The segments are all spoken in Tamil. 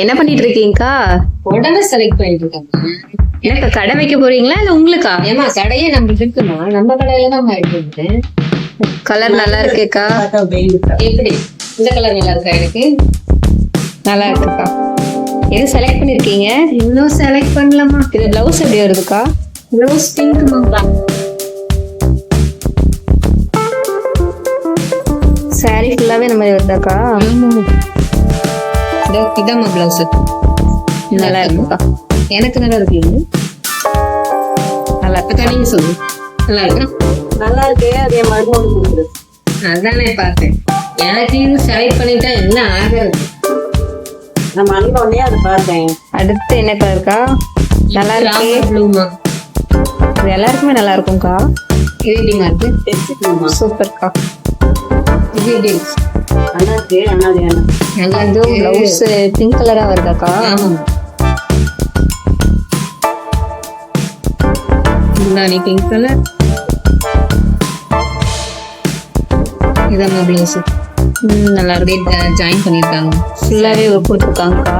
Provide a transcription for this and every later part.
என்ன பண்ணிட்டு இருக்கீங்கக்கா? உடனே செலக்ட் பண்ணிட்டு இருக்கேன் எனக்கு கடை வைக்க போறீங்களா? இல்ல உங்களுக்கா? ஏமா கடையே நம்மளுக்கு இருக்குமா? நம்ம கடையில தான் வாங்கிட்டு கலர் நல்லா இருக்கேக்கா. எப்படி? இந்த கலர் நல்லா இருக்கா எனக்கு? நல்லா இருக்குக்கா. எது செலக்ட் பண்ணிருக்கீங்க? இன்னும் செலக்ட் பண்ணலாமா இது பிளவுஸ் எப்படி வருதுக்கா? ரோஸ் பிங்க் மாம்பா சாரி ஃபுல்லாவே இந்த மாதிரி வருதாக்கா? இதாம்மா பிளவுஸ் நல்லா இருக்குக்கா எனக்கு நல்லா இருக்கு. நல்லா அக்கா நீங்க சொல்லு. நல்லா இருக்கா? நல்லா இருக்கு அதே கொடுக்குறது அதானே பார்த்தேன். எனக்கு இது செலக்ட் பண்ணிட்டா என்ன ஆகிறது? நம்ம அண்ணன் உடனே அதை பார்த்தேன். அடுத்து என்ன கலர்க்கா நல்லா இருக்கு. ப்ளூமா இது எல்லாருக்குமே நல்லா இருக்கும்க்கா. இது எப்படிமா இருக்கு? சூப்பர்க்கா இது எப்படி பிளவுஸ் பிங்க் கலரா வருதாக்கா? முந்தானி பிங்க் கலர் இதாம்மா பிளவுஸ் ம், நல்லா இருக்கு ஜாயின் பண்ணியிருக்காங்க. ஃபுல்லாவே கொடுத்துருக்காங்கக்கா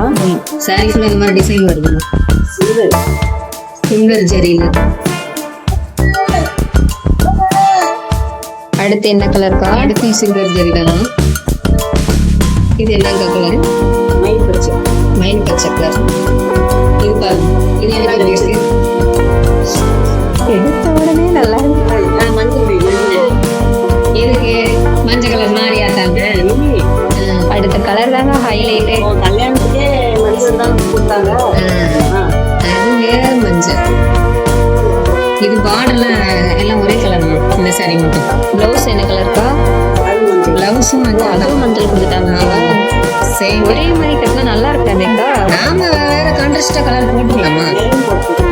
சாரி ஃபுல்லாக இந்த மாதிரி டிசைன் வருதுங்க. சிங்கர் ஜெரியில் அடுத்து என்ன கலர்க்கா அடுத்து ஜெரி தான். இது என்னங்க கலர் மயில் பறிச்சு மைன் பச்சை கலர் இது பாருங்க இது என்ன கலர் எடுத்த உடனே நல்லா இருக்கு. மஞ்சள் எதுக்கு? மஞ்சள் கலர் மாதிரியாட்டாங்க அடுத்த கலர் தாங்க ஹைலைட்டே கல்யாணத்துக்கே மஞ்சள் தான் கொடுத்தாங்க. அது வேற மஞ்சள். இது பார்டர்லாம் எல்லாம் ஒரே கலர் தான்? இந்த சாரி மட்டும் பிளவுஸ் என்ன கலர்க்கா பிளவுஸும் மஞ்சள் அதுவும் மஞ்சள் கொடுத்துட்டாங்க. சேம் ஒரே மாதிரி கட்டினா நல்லா இருக்காதேக்கா நாம வேற கான்ட்ராஸ்டா கலர் போட்டுக்கலாமா.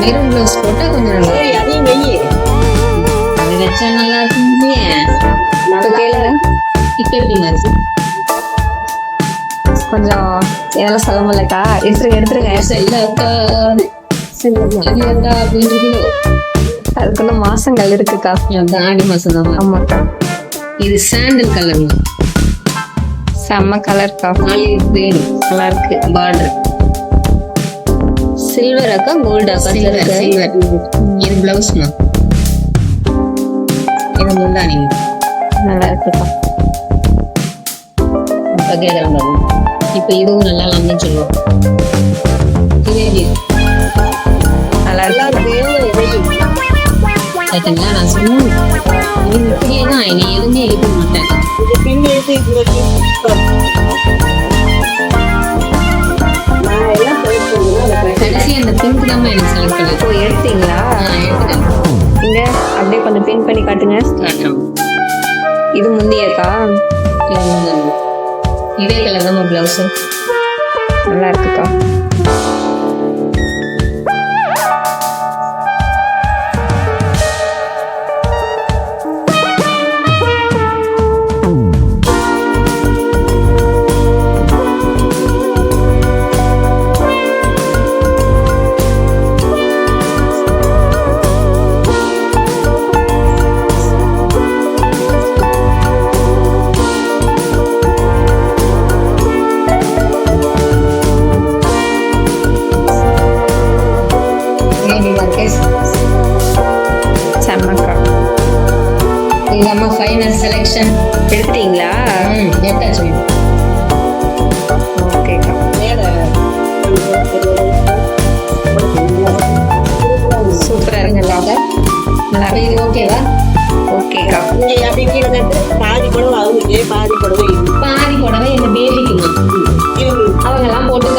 மெரூன் பிளவுஸ் போட்டா கொஞ்சம் நல்லா சரி அதையும் வெயி அது வச்சா நல்லா இருக்குமே. இப்ப கேளுங்க. இப்ப எப்படி மாதிரி கொஞ்சம் இதெல்லாம் சொல்ல முடியலக்கா எடுத்துருங்க. எடுத்துருங்க இல்ல அக்கா என்ன அப்படின்றது அதுக்குள்ள மாசங்கள் இருக்குக்கா அதான் ஆடி மாசம் தான். ஆமாக்கா இது சாண்டல் கலர் செம்ம கலர்க்கா கிரீன் நல்லா இருக்கு. பார்டர் சில்வர் அக்கா கோல்டு அக்கா சில்வர் இது பிளவுஸ்மா இது முந்தானி. நல்லா இருக்குக்கா இப்ப பாரு இப்ப இதுவும் நல்லா இல்லாமன்னு சொல்லுவோம். இது நல்லா இருக்கு பார்த்தீங்களா நான் சொன்னேன் இப்படியே தான் இனி எதுவுமே எழுத மாட்டேன். கடைசி அந்த பிங்க் தான் எனக்கு செலக்ட் பண்ணேன் இப்போ எடுத்தீங்களா? நான் எடுத்துட்டேன் இங்க அப்படியே கொஞ்சம் பின் பண்ணி காட்டுங்க. இது முந்தியக்கா. இதே கலர் தான் பிளவுஸ் நல்லா இருக்குக்கா. செலெக்ஷன் எடுத்தீங்களா எடுத்தாச்சு ஓகேக்கா மேலே சூப்பரா இருக்குக்கா நல்லா ஓகேவா ஓகேக்கா அப்படி கீழே பாதி படவை அவங்களுக்கு பாதி படவை. பாதி புடவை எங்க பேபிக்குமா இவங்க அவங்க எல்லாம் போட்டு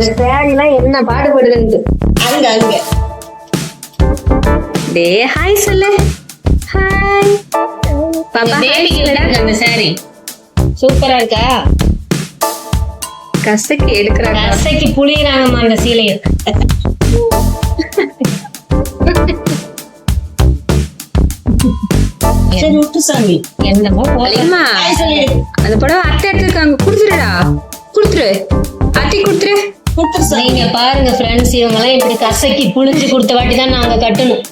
இந்த சேரீ எல்லாம் என்ன பாடுபடுதுன்னு அங்க அங்க. டே ஹாய் சொல்லு. ஹாய். பாப்பா பேபிக்கு இருக்கு அந்த சாரி. சூப்பரா இருக்கா? கசக்கி எடுக்கிறாங்க கசைக்கு புளியறாங்கம்மா அந்த சீலைய. என்னமோ அந்த படம் அத்தை எடுத்துருக்காங்க. கொடுத்துருடா கொடுத்துரு அத்தை கொடுத்துரு நீங்க பாருங்க ஃப்ரெண்ட்ஸ் இவங்க எல்லாம் இப்படி கசக்கி புளிஞ்சு கொடுத்த வாட்டி தான் நாங்க கட்டணும்.